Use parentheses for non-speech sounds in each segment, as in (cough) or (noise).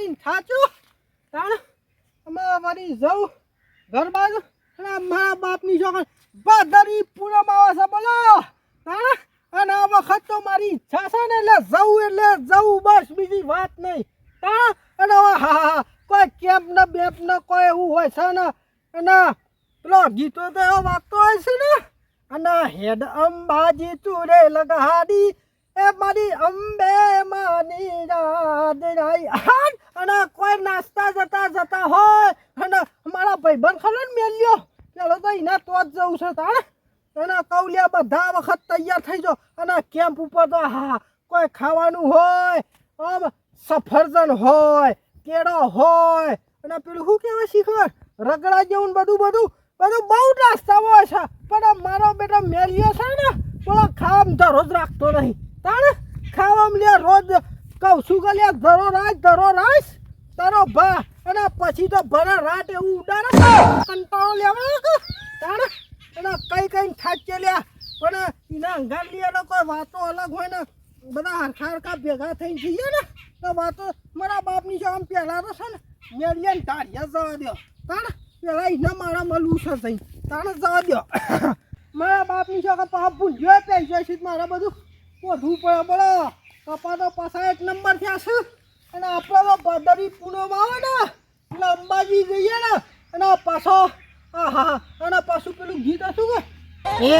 કરીને થાચ્યો તાણ અમે વળી જવું. ઘર બાજુ અને મારા બાપની છોકર. ભાદરી પૂનમ આવે છે, બોલો. તાણ, અને આ વખત તો મારી ઈચ્છા છે ને એટલે જવું એટલે જવું, બસ બીજી વાત નહીં. તાણ, અને હવે હા હા કોઈ કેમ્પ ને બેમ્પ ને કોઈ એવું હોય છે ને? અને પેલો ગીતો તો એવો વાગતો હોય છે ને? અને હેડ અંબાજી ચૂરે લગાડી, એ મારી અંબે માની યાદ રાઈ. અને કોઈ નાસ્તા જતા જતા હોય, અને મારા ભાઈબંધ ખરો ને મેલ્યો? પેલો તો એના તો જ જવું છે તાણ. અને કૌલિયા બધા વખત તૈયાર થઈ જાઓ. અને કેમ્પ ઉપર તો, હા કોઈ ખાવાનું હોય, આમ સફરજન હોય, કેળો હોય. અને પેલું શું કહેવાય શીખવા રગડા જેવું બધું બધું બધું બહુ નાસ્તા હોય છે. પણ મારો બેટો મેલ્યો છે ને બોલો ખાવામાં રોજ રાખતો નહીં. તાણ? ખાવામાં લે, રોજ કહું છું કે લે ધરો રાજ ધરો રાજ. તારો ભા, અને પછી તો ભરા રાત એવું ઉડાડે. કંટાળો લેવા તાણે એના કઈ કઈ થાચે લ્યા. પણ એના અંગાર લે કોઈ વાતો અલગ હોય ને, બધા હરખા હરખા ભેગા થઈને જઈએ ને, તો વાતો મારા બાપની છે આમ પહેલા તો છે ને, મેળીએ ને તારીએ જવા દો તાણ પેલા એના મારા મળવું છે થઈ તાણ જવા દો (coughs) મારા બાપની છે કે પાપ ભૂલ્યો પૈસા છે મારા બધું. પોધવું પડે, બોલો. કપા તો પાછા એક નંબર થયા છે. અને આપણે તો ભાદરી પૂનમ આવે ને એટલે અંબાજી જઈએ ને અને પાછો હા હા અને પાછું પેલું ગીત હતું કે? એ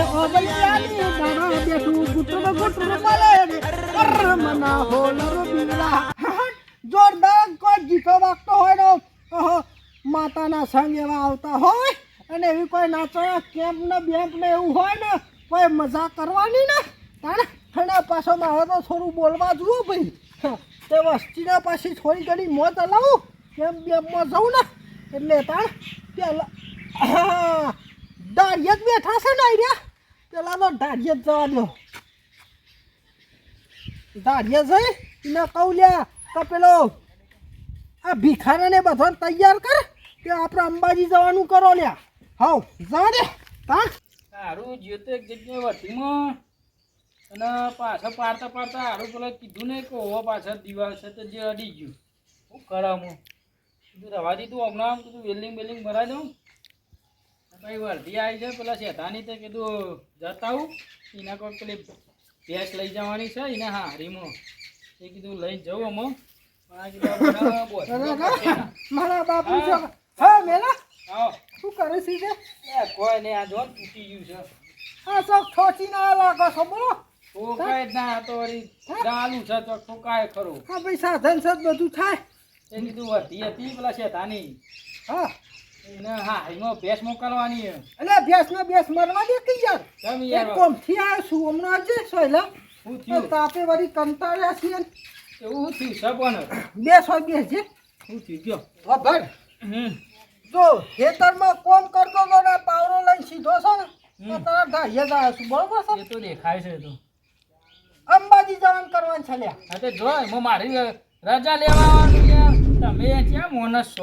જોરદાર કોઈ ગીતો વાગતો હોય ને ઓહો, માતાના સંગ આવતા હોય અને એવી કોઈ નાચવા કેમ્પ ને બેમ્પ ને એવું હોય ને કોઈ મજા કરવાની ને તાણે? અને પાછો મારે તો થોડું બોલવા જુઓ ભાઈ. તે વસ્તીના પાછી થોડી ઘણી મોત હલાવું એમ બેમ્પમાં જવું ને, એટલે તાણ પેલા દાઢીએ જ બેઠા છે ને આર્યા પેલા તો દાઢીએ જ જવા દો દાઢીએ જઈ એને કહું લ્યા કે પેલો આ ભિખારાને બધાને તૈયાર કર. કે આપણે અંબાજી જવાનું કરો, લ્યા. હાવ જવા દે હા હારું જે તો એક જગ્યાએ વટીમાં અને પાછા પાડતા પાડતા હારું પેલા કીધું ને કે હોવા પાછા દિવાલ છે તો જે અડી ગયું. શું કરાવું કીધું રવા દીધું હમણાં આમ કીધું વેલ્ડિંગ બેલ્ડિંગ ભરાઈ દઉં. પછી વર્ધી આવી છે પેલા શેઠાની તો કીધું જતા આવું. એના કોઈ પેલી ભેંસ લઈ જવાની છે એને હા હારીમાં. એ કીધું લઈ જવું અમે. મારા છો (laughs) હા. મેલા? શું કરે છે એ કોઈ નહીં આ જો તૂટી ગયું છે. આ તો ખોચી ના લાગો છો બોલો. ઠોકાય જ ના તો વળી ચાલુ છે તો ઠોકાય ખરું. હા ભાઈ સાધન જ બધું થાય. એ કીધું હતી હતી પેલા શેતાની. હા. એને હા એમાં ભેંસ મોકલવાની એટલે ભેંસ ને ભેંસ મરવા દે કે યાર? તમે આવ્યો છું હમણાં આજે સોયલા. તો થયું? તાપે વળી કંટાળ્યા છીએ. એવું થયું સપન બે સો બે છે. શું થયું ગયો? હમ. જો ખેતરમાં કોમ કરતો તો ને પાવરો લઈને સીધો છે ને તો. તરત ઢાળીએ છું બરોબર છે? એ તો દેખાય છે તો. અંબાજી જવાનું કરવાનું છે લ્યા. હા તો જો હું મારી રજા લેવા આવવાનું યાર તમે ક્યાં મોનસ છો.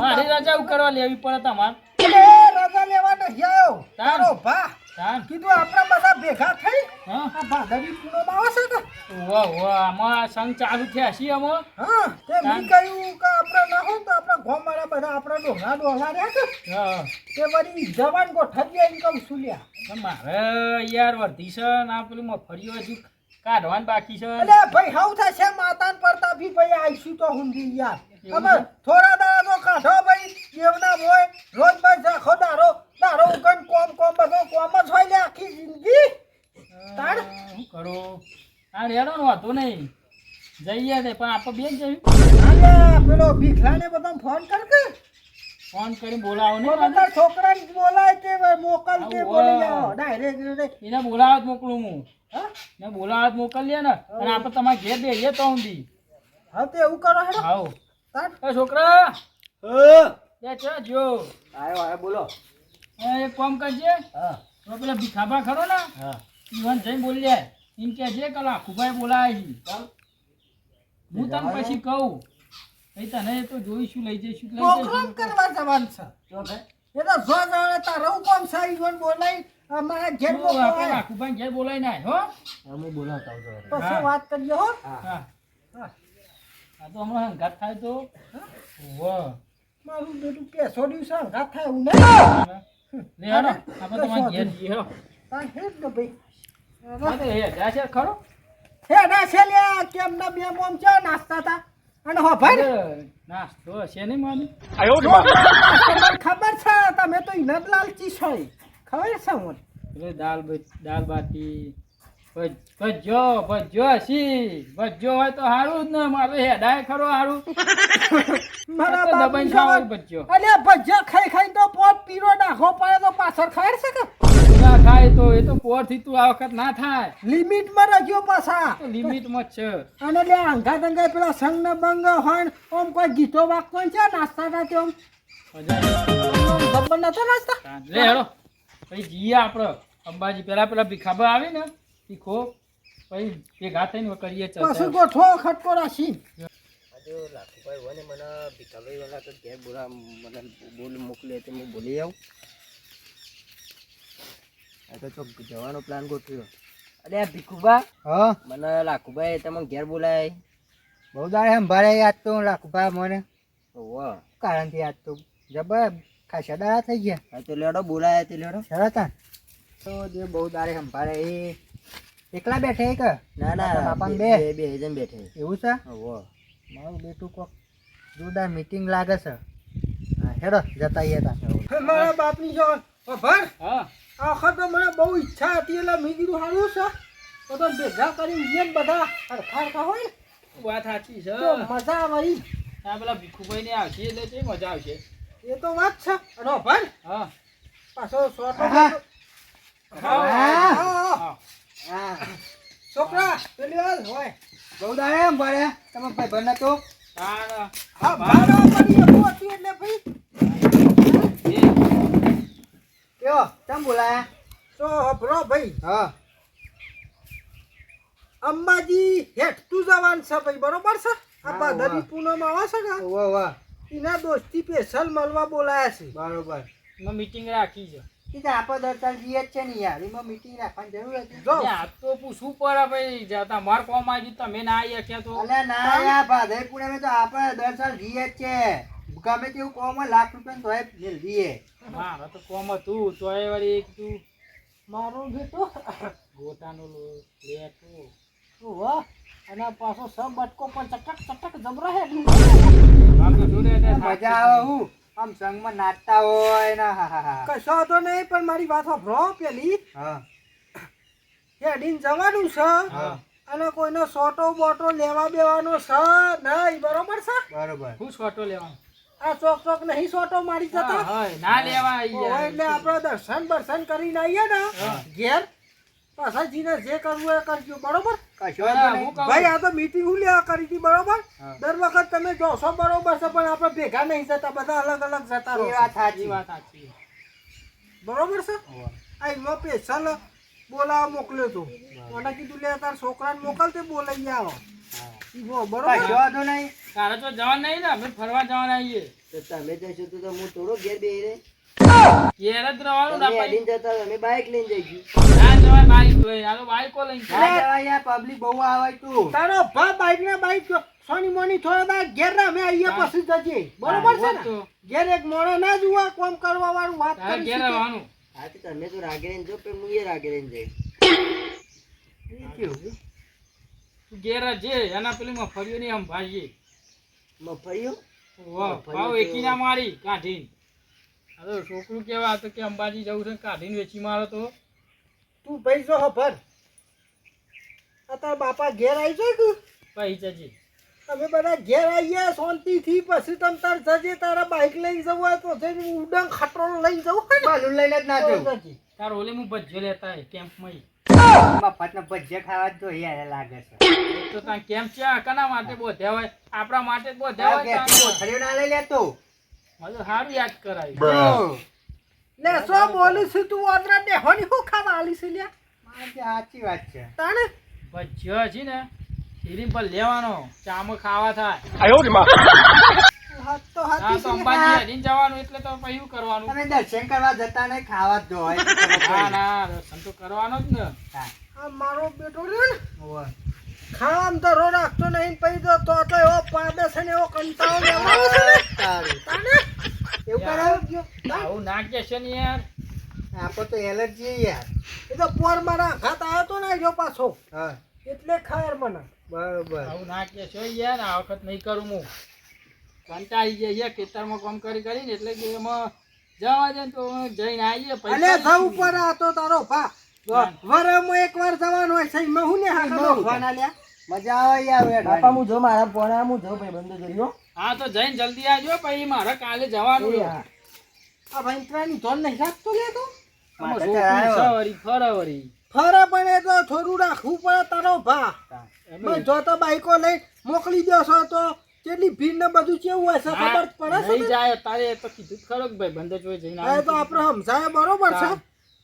મારી રજા કરવા લેવી પડે તમારે. એ રજા લેવા નહીં આવ્યો તારો ભા તાન. કીધું આપણા બધા ભેગા થઈ. હા. આ ભાદરવી પૂનમ આવે છે તો. વાહ વાહ આમાં સંગ ચાલુ થયા છીએ અમો હા તે. મેં કહ્યું કે આપણે ના હોય તો આપણે ગોમાળા બધા આપણા ડોહા ડોહા રહ્યા કે હા. તે વળી જવાન ગોઠવીએ કહું છું મારે યાર વર્ધી છે ને આ પેલું મફળીઓ હજુ કાઢવાની બાકી છે. અલે ભાઈ હાઉ થશે માતાન પરતાપી ભાઈ આઈશું તો હુંડી યાર. છે? થોડા દાડા તો કાઢો ભાઈ જેવના હોય રોજ ભાઈ જાખો દારો દારો ઉગન કોમ કોમ બધો કોમ જ હોય લે આખી જિંદગી. તાર હું કરો? આ રેડો નો વાંધો નહીં. જઈએ તે પણ આપણે બેન જઈ. અલે પેલો ભીખલાને બધા ફોન કર કે. ફોન કરીને બોલાવો ને બધા છોકરાને બોલાય તે મોકલ તે આવું બોલી. જાઓ ડાયરેક્ટ એને બોલાવા જ મોકલું હું. હા? ને બોલાવા જ મોકલીએ ને. અને આપણે તમારે ઘેર બેહીએ તો ઊંધી હા તે એવું કરો હેડો. આવો. એ છોકરા. એ છે જો. આયો આયો બોલો. એ એક કામ કરજે. હા. તો પેલા ભીખાભા ખરો ને. હા. ઈવન જઈને બોલીએ એમ કે છે કે લાખુભાઈ બોલાય છે. હું તને પછી કહું. એ તને તો જોઈશું લઈ જઈશું લઈ જઈશું. કરવા જવાનું છે. એ તો જો જાણે તારું કોમ સાઈ જોન બોલાય અમારા ઘેર જો આપણે બોલાય ભાઈ ઘેર બોલાય ના હો. પછી વાત કરીએ હો? હા. હા. આ તો હમણાં હંગાત થાય તો. વાહ મારું બેટું પેસો દિવસે અંગાત થાય એવું નહીં. લે હેડો આપણે તમારે ઘેર જઈએ હો. તાન હેડ ને ભાઈ. હા તો હે જા છે ખરો. હે ના છે લ્યા કેમ ના બે મોમ છે નાસ્તા તા? અને હો ભાઈ. નાસ્તો હશે નહીં માની ખબર છે તમે તો ઇનત લાલચી છો ખબર છે મને? દાલ દાલ બાટી. ભજ- ભજો ભજો હસી. ભજો હોય તો સારું જ ને મારે હેડાય ખરો સારું મારા દબાઈને ખાવા ભજીયા ખાઈ ખાઈ તો પોત પીરો નાખો પડે તો પાછળ ખાય છે ખાય તો એ તો પોરથી તું આ વખત ના થાય. લિમિટમાં રાખ્યો પાછા લિમિટમાં છે. અને લે અંગા દંગા પેલા સંગ ને બંગ હોય ઓમ કોઈ ગીતો વાગતો છે નાસ્તા ના તે ઓમ નતો નાસ્તા? લે હેડો. પછી જઈએ આપણે અંબાજી પેલા પેલા ભીખાબા આવે ને ભીખો. પછી ભેગા થઈને કરીએ પછી. ગોઠવો ખટકો રાખી લાખુભાઈ હોય ને મને ભીખાભાઈ વાળા તો ઘેર બોલા મને બોલ મોકલે તે હું બોલી આવું આ તો ચોક જવાનો પ્લાન ગોઠવ્યો. અરે આ ભીખુભા હા? મને લાખુભાઈ તમે ઘેર બોલાય. બહુ દાડે સંભાળે યાદ તો લાખુભા મને. ઓહો. કારણથી યાદ તો જબર ખાસા દાડા થઈ ગયા. હા તો લેડો બોલાયા તે લેડો. સરસ હા. તો જે બહુ દાડે સંભાળે એ. એકલા બેઠે કે ના ના બાપા બે બે. જણ બેઠે. એવું છે? ઓહો. મારું બેટું કોક જોરદાર મીટિંગ લાગે છે. હા હેડો જતા આવીએ તા મારા બાપની જો ભર હા આ વખત તો મને બહુ ઈચ્છા હતી એટલે મેં કીધું સારું છે તો તમે ભેગા કરીને ને બધા હરખા હરખા હોય વાત સાચી છે તો મજા આવે. આ પેલા ભીખુભાઈ ને આવશે એટલે તે મજા આવશે એ તો વાત છે અને ભર હા પાછો સોટો હા. હા હા, હા હા. હા છોકરા પેલી વાર હોય બહુ દાડે ભરે તમે ભાઈ બને તો હા હા ભાડો પડી એટલે ભાઈ કયો? તમે બોલાયા તો હભરો ભાઈ. હા. અંબાજી હેઠતું જવાનું છે ભાઈ બરોબર છે? આ ભાદરવી. પૂનમ આવે છે ને? વાહ વાહ એના દોસ્તી સ્પેશિયલ મળવા બોલાયા છે. બરોબર. મીટિંગ રાખી છે કીધું આપણે દરતાલ જઈએ છે ને યાર એમાં મીટિંગ રાખવાની જરૂર હતી. જો. આ તો પૂછવું પડે ભાઈ જા માર કોમ આવી તમે ના આવી કે તો? અલે ના યાર ભાદરપુરા માં તો આપણે દર સાલ જઈએ છે. ગમે તેવું કોમ હોય લાખ રૂપિયા તો હોય જઈએ મારે તો કોમ હતું તોય વળી એક તું મારો બેટો ગોટાનો લો- લેટો વાહ અને પાછો સબ બટકો પણ ચટક ચટક જબરો હે. બાકી જોડે એટલે મજા આવે હું. આમ સંગમાં નાચતા હોય ને હા હા કશો તો નહીં પણ મારી વાત સાંભળો પેલી. હા. હેડીને જવાનું છે. હા. અને કોઈનો સોટો બોટો લેવા બેવાનો છે નહીં બરોબર છે? બરોબર. હું સોટો લેવાનો? આ ચોક ચોક નહીં સોટો મારી જતો. ના લેવા એટલે આપણે દર્શન બર્શન કરીને આવીએ ને ઘેર પાછા જીને જે કરવું એ કરજો બરોબર? ભાઈ આ તો મીટિંગ હું લેવા કરી હતી બરોબર? દર વખત તમે જોશો બરોબર છે પણ આપણે ભેગા નહીં જતા બધા અલગ અલગ જતા રહો વાત સાચી. વાત સાચી. બરોબર છે? આ એમાં સ્પેશિયલ બોલાવા મોકલ્યો તો. મને કીધું લે તાર છોકરાને મોકલ તે બોલાઈ આવો. બરોબર? નહીં. તારે તો જવાનું નહીં ને અમે ફરવા જવાના આવીએ તો તમે જશો તો તો હું થોડો ઘેર બે રે ઘેર જ રહેવાનું ને જતા બાઇક લઈને જઈશું. ના જવાય બાઈક લઈને આ તો લઈને જવાય. યાર પબ્લિક બહુ આવે તું. તારો ભા બાઈક ને બાઈક સોની મોની થોડા દાડા ઘેર ના અમે આવીએ. પછી જજે. બરોબર છે ને. ઘેર એક મોણે ના જુઓ કોમ કરવા વાળું વાત કરી ઘેર રહેવાનું. હા તો તમે તો રાગે રહીને જો પણ હું એ રાગે રહીને જઈશ. ઘેર જ એના પેલી મફળીઓ ની આમ ભાઈએ મફળીઓ? ભાવ એકી ના મારી કાઢીને. હવે છોકરું કેવા તો કે અંબાજી જવું છે કાઢીને વેચી મારો તો. તું ભાઈ જો ભર. આ તારા બાપા ઘેર આવી જાય કે? પૈસા જજે. અમે બધા ઘેર આવીએ શાંતિથી પછી તમ તાર જજે તારા બાઈક લઈને જવું હોય તો જઈને ઉડન ખટરો લઈને જવું હોય બાલું લઈને જ ના જવું. તાર ઓલે હું ભજ્યો લેતા હોય કેમ્પમાં મફતના ભજીયા ખાવા જ યાર લાગે છે. તો ત્યાં કેમ્પ છે? કના માટે બોધ્યા હોય? આપણા માટે જ બોધ્યા હોય ઘેરથી ના લઈ લેતો. મને સારું યાદ કરાવી. લે શું બોલું છું તું ઓદરા દેહોની હું ખાવા આલી છે લ્યા? આ સાચી વાત છે. તાણે? ભજ્યો છે ને પર લેવાનો. ચામો ખાવા થાય. તો જવાનું એટલે તો પછી શું કરવાનું? તમે દર્શન કરવા જતા નહીં ખાવા જ જો ખબર ના ના દર્શન તો કરવાનો જ ને. આ મારો બેટો રહ્યો ને હોવે. તો રો રાખતો નહીં પછી તો તો તો એવો પાડે છે ને એવો કંટાળો લેવાનો છે ને. તારું. તાને? એવું આવું ના કહેશો ને યાર. આપણે તો એલર્જી યાર. એ તો પોર મારા ઘાત આવ્યો તો ને જો પાછો. હા. એટલે ખાયર મને. બરોબર. આવું ના કહેશો યાર આ વખત નહીં કરું હું. કંટાળી જાય યાર ખેતરમાં કામ કરી કરીને એટલે કે એમાં જવા દે તો જઈને આવીએ અને સૌ ઉપર હતો તારો ભા. વરમાં એક વાર જવાનું હોય છે એમાં હું ને હા લ્યા? મજા આવે યાર બાપા હું જો મારા પોણા હું જો ભાઈ બંધ જોઈ હા. તો જઈને જલ્દી આવજો પછી મારે કાલે જવાનું છે. આ ભાઈંત્રાની ધોન નહીં રાખતો લે તો. ફરાવરી. ફરે પણ એ તો થોડું રાખવું પડે તારો ભા. જો તો બાઈકો લઈ મોકલી દો છો તો. કેટલી ભીડ ને બધું કેવું હશે ખબર પડે છે? જાય તારે તો કીધું ખરો કે ભાઈ બંધ જોઈ જઈને આ તો. આપણે સમજાય બરોબર છે.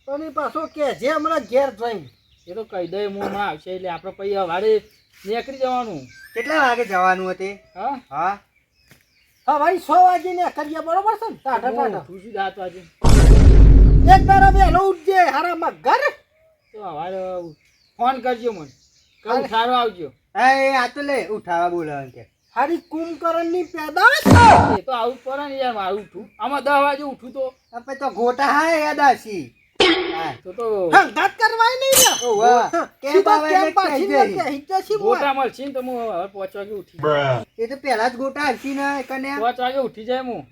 પણ એ પાછો કે જે હમણાં ઘેર જઈને. એ તો કહી દે મોં માં આવશે એટલે આપણે પછી હવારે નીકળી જવાનું. કેટલા વાગે જવાનું હતું? હા? હા. હા ભાઈ સો વાગે ને કરીએ બરોબર છે ને? ટાટા ટાટા ઉઠું છું વાગે. એક તારા વહેલો ઉઠજે હારામાં ઘર. તો હવારે ફોન કરજો મને. કહું સારો આવજો. એ આ તો લે ઉઠાવા બોલાવાનું કે. હારી કુંભકરણની પેદાશ એ તો આવું પડે ને યાર મારું ઉઠું આમાં દસ વાગે ઉઠું તો. આપણે તો ગોટા હા યાદ તો તો હંગાત કરવાય નહીં ને. ઓ કેમ આવે કેમ પાછી ને દે. કે હિચ્ચે શી બોલ? ગોટા મળશે ને તો હું હવે પાંચ વાગે ઉઠી જાય એ તો પેલા જ ગોટા ને કને. પાંચ વાગે ઉઠી જાય હું.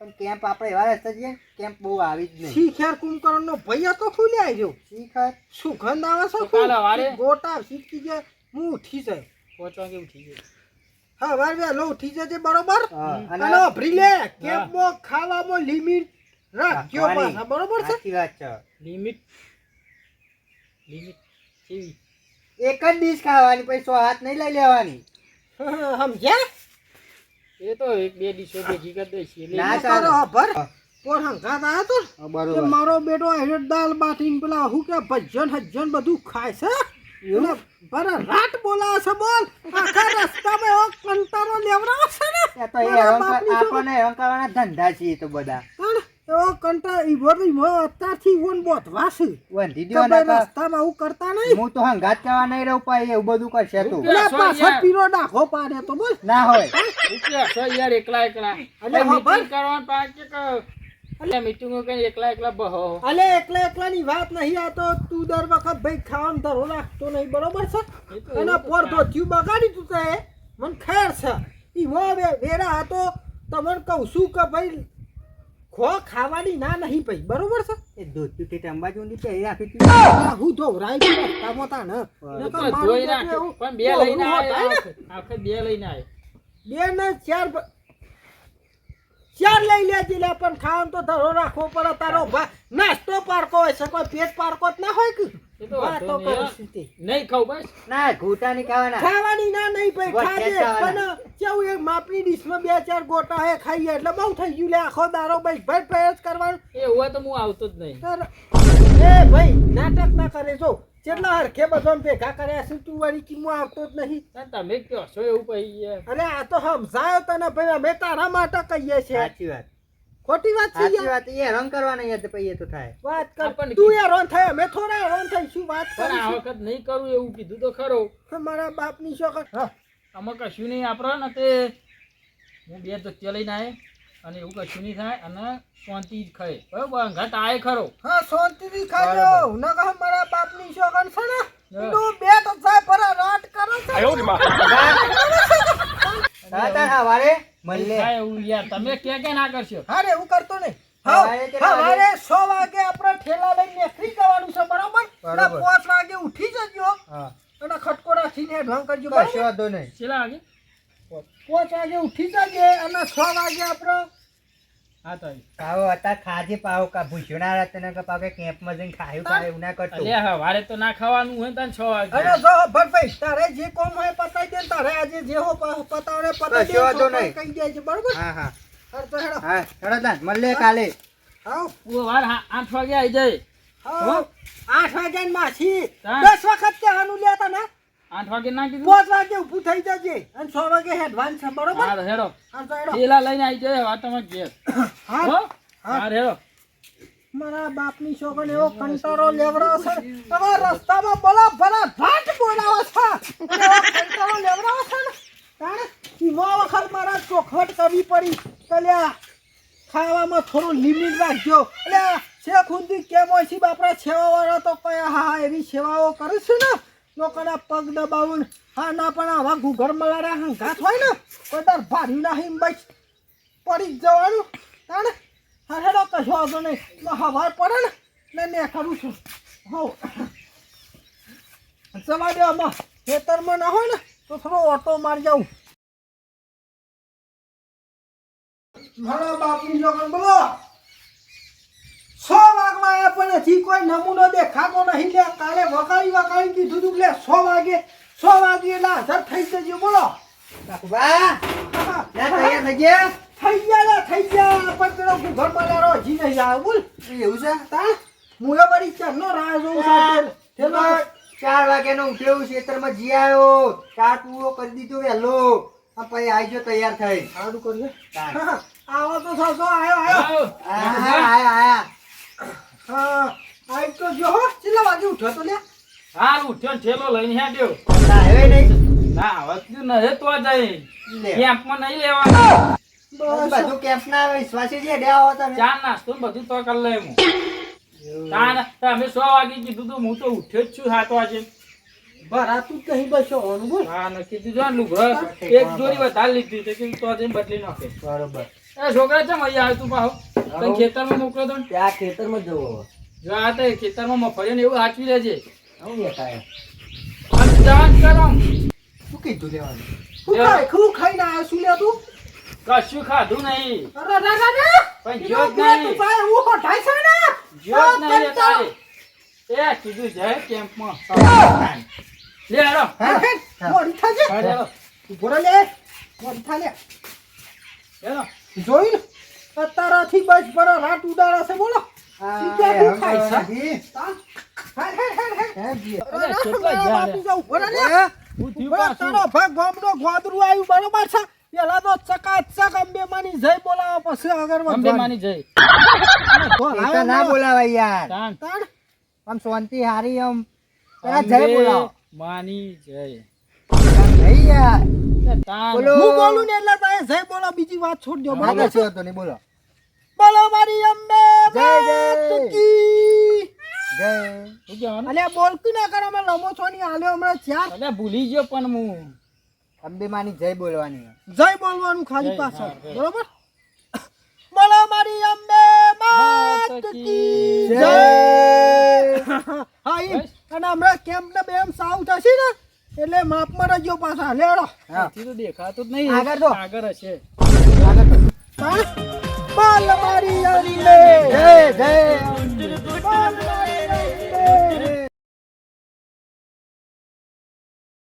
પણ કેમ્પ આપણે એવા રસ્તા છીએ કેમ્પ બહુ આવી જ નહીં. શી ખેર કુંભકરણ નો ભૈયા હતો ખુલ્યા આવ્યો શીખર સુગંધ આવે છે તો કાલે વારે? ગોટા શીખી જાય હું ઉઠી જાય પાંચ વાગે ઉઠી જાય હા વહેલો ઉઠી જજે બરોબર? અને અને ભરી લે કેમ્પમાં ખાવામાં લિમિટ રાખજો પાછા બરોબર છે? સાચી વાત છે. લિમિટ. લિમિટ કેવી? એક જ ડીશ ખાવાની પછી સો હાથ નહીં લઈ લેવાની. સમજ્યા? એ તો એક બે ડીશો ભેગી કરી દઈશું. ના આવ્યો તો? મારો બેટો હેડે દાલ બાટી પેલા હું કે ભજન હજન બધું ખાય છે? રાત બોલાવે છે બોલ. આખા રસ્તામાં એવો કંટાળો લેવડાવે છે ને. એ તો એ. આપણને હેરાન ધંધા છે તો બધા. એવો કંટાળો ઈવો ઈવો અત્યારથી ઈવોને બોધવા છે. વંધી દ્યો ને રસ્તામાં આવું કરતા નહીં. હું તો હંગાત કરવા નહીં રહું પણ એવું બધું કરશે તું. પાછળ યાર. પીરો ડાઘો પાડે તો બોલ. ના હોય. યાર એકલા એકલા. અલે મીટિંગ કરવાનું પાકે અલે મીટિંગો કે એકલા એકલા બહો. અલે એકલા એકલાની વાત નહીં આ તો તું દર વખત ભાઈ ખાવાનું ધરો રાખતો નહીં બરોબર છે? એના પર તો પોર બગાડી તું તે મને ખેર છે. ઈ વો વેરા આ તો તમને કહું છું કે ભાઈ ખો ખાવાની ના નહીં ભાઈ બરોબર છે? એ ધોતું તે અંબાજી ની પહેરી રાખી તું હું તો રાઈ રસ્તામાં તા ને. તો પણ બે લઈને ને? આખે બે લઈને આવે બે ને ચાર ચાર લઈ લેજે લે પણ ખાવાનું તો ધરો રાખવો પડે તારો ભા નાસ્તો પારકો હોય છે કોઈ પેટ પારકો જ ના હોય કે? એ તો વાતો વાંધો નહીં, કરું છું તે. નહીં ખાવ બસ? ના ઘૂંટા નહીં ખાવાના. ખાવાની ના નહીં ભાઈ ખાજે. પણ કેવું એક માપની ડીશમાં બે ચાર ગોટા હે ખાઈએ એટલે બહુ થઈ ગયું. લે આખો દારો ભાઈ ભાઈ પ્રયાસ કરવાનો. એ હોય તો હું આવતો જ નહીં. એ ભાઈ નાટક ના કરે જો. કેટલા હરખે બધા ભેગા કર્યા છે તું વળી કિમો આવતો જ નહીં. તમે કહો છો એવું યાર. અરે આ તો સમજાયો તને ભાઈ અમે તારા માટે કહીએ છીએ. સાચી વાત. ખોટી વાત છે સાચી વાત. એ હેરાન કરવાના યાર તો પછી એ તો થાય. વાત કર. આપણને તું હેરાન થાય અમે થોડા હેરાન થઈ શું વાત કર આ વખત નહીં કરું એવું કીધું તો ખરો. મારા બાપની શોખ. હા આમાં કશું નહીં આપરા ને તે. હું બે ધોતિયા લઈને આવે અને એવું કશું નહીં થાય અને શાંતિ જ ખાય. બરાબર? ઘટ આય ખરો. હા શાંતિથી ખાજો. ન કહ મારા બાપની શોગન છે ને હા. તું બે તો જાય પર રાટ કરો છો. હા તાર હવારે મળે થાય એવું યાર. તમે કે કે ના કરશો? અરે એવું કરતો નહીં. સવારે કેટલા વાગે? સો વાગે આપણે ઠેલા લઈને નીકળી જવાનું છે બરોબર? અને બરોબર. પાંચ વાગે ઉઠી જજો. હા. અને ખટકો રાખીને ઢોંગ કરજો બસ વાંધો નહીં. છેલ્લા વાગે? પાંચ વાગે ઉઠી જજે અને છ વાગે આપણે હા તો પાવો અત્યારે ખાજે પાવો કા ભૂસ્યો ના રહેતો ને કે પાવો કેમ્પમાં જઈને ખાયું એવું ના કરતો. હવારે તો ના ખાવાનું હોય તને તાન છ વાગે. અરે જો ભરભાઈ તારે જે કોમ હોય પતાઈ દે તારે આજે જે હો પતાવડે પતાઈ દે. કહી જાય છે બરોબર? હા હા. હાર તો હેડો. હા હેડો તાન મળીએ કાલે. આવ. ઓ વાર હા, આઠ વાગે આવી જાય. આવ. આઠ વાગ્યા માછી હા. દસ વખત કહેવાનું લેતા ને આઠ વાગે ના કીધું? પાંચ વાગે ઊભું થઈ જજે. અને છ વાગે હેડવાન છે બરોબર? હા હેડો. થેલા લઈને આવી જાય વાત તમે ઘેર. હા હા. હેડો. મારા બાપની છોકરીને એવો કંટારો લેવડો છે. હવે રસ્તામાં બોલા ભલા ભાટ બોલાવો છે. કંટારો લેવડો છે ને. તાણે ઈમો વખત મારા ચોખવટ કરવી પડી. તલ્યા ખાવામાં થોડું લિમિટ રાખજો. એટલે શેખ ખુદી કેમ હોય છે? બાપરા સેવાવાળા તો કયા હા એવી સેવાઓ કરું છું ને? લોકોના પગ દબાવું હા ના પણ આવા ઘૂઘર મલારા હંગાત હોય ને, કોઈ તાર ભારી ના હિમ બસ. પડી જ જવાનું. તાણે હા હેડો કશો આવતો નહીં. હવાર પડે ને ને મેં કરું છું. હો. જવા આમાં. ખેતરમાં ના હોય ને, તો થોડો ઓટો મારી જાઉં. મારા બાપની જોગણ બોલો. સો વાગવા આયા પણ હજી કોઈ નમૂનો દેખાતો નહીં લે. કાલે વગાડી વગાડી કીધું તું લે સો વાગે સો વાગે એટલે હાજર થઈ જજો બોલો. તૈયાર થઈ ગયા? થઈ ગયા થઈ ગયા. પણ પેલો ઘર મલારો હજી નહીં આવે બોલ. એવું છે? તા? હું એ વળી ચારનો રાહ જોઉં છું ચાર વાગ્યાનો ઉઠ્યો ખેતરમાં જી આવ્યો. ચા પૂરો કરી દીધો વહેલો. પછી આવજો તૈયાર થઈ. સારું કરીએ. આવો તો આયો આવ્યો આયા આયા આયા. હા આઈ તો જો કેટલા વાગે ઉઠ્યો તો લે હાલ ઉઠ્યો ઠેલો લઈને હેડ્યો. ના હવે નહીં. ના વધતું નહે તો જાય. કેમ્પમાં નહીં લેવાનું. બધું કેમ્પ ના વિશ્વાસી છે ડે આવો તમે. ચા નાસ્તો બધું તો કરી લે હું તમે સો વાગે કીધું તું હું તો ઉઠ્યો જ છું સાત વાગે. ભરાતું નહીં બસો? હોવાનું હા ને કીધું જો ને એક જોડી વધારે લીધી તો તો જઈને બદલી નાખે. બરોબર. એ છોકરા ચમ અહીંયા આવ્યો તું પાહો? તને ખેતરમાં મોકલો તો ને. ત્યાં ખેતરમાં જવો. જો આ તો ખેતરમાં મફળીને એવું સાચવી લેજે. આવું બેઠા આમ જવાન કરો. શું કીધું લેવાનું શું ખાય? શું ખાઈને આવ્યો શું લે તું? કશું ખાધું નહીં. અરે રા રા રા પણ જો નહીં. તું ભાઈ હું હોઠાય છે ને? જો નહીં કંટાળો. એ કીધું જાય કેમ્પમાં. લે આરો મોડી થાજે. લે. મોડી થા લે ને? અત્યારથી બસ બરો રાત ઉડાડા છે? બોલો માની જઈ બોલાવો એ તો ના બોલાવાય યાર. આમ શાંતિ હારી આમ જય માની જય. નહીં યાર. એ તાન બોલો. હું બોલું ને એટલે તારે જય બોલો બીજી વાત છોડજો બોલો. બોલો મારી અંબે જય, અલે બોલતું ના કરો? અમે લમો છો ની આલ્યો હમણાં ચાર. અલે ભૂલી ગયો પણ હું. અંબે માની જય બોલવાની. જય બોલવાનું ખાલી પાછળ. બરોબર? બોલો મારી અંબે માત કી જય. જય. હા ઈ. અને હમણાં કેમ્પ ને બેમ સાવ થશે ને? એટલે માપમાં રજો પાછા લેડો હા. તો દેખાતું જ નહીં. આગળ તો આગળ હશે. હા? બોલ મારી જય જય બોલ મારી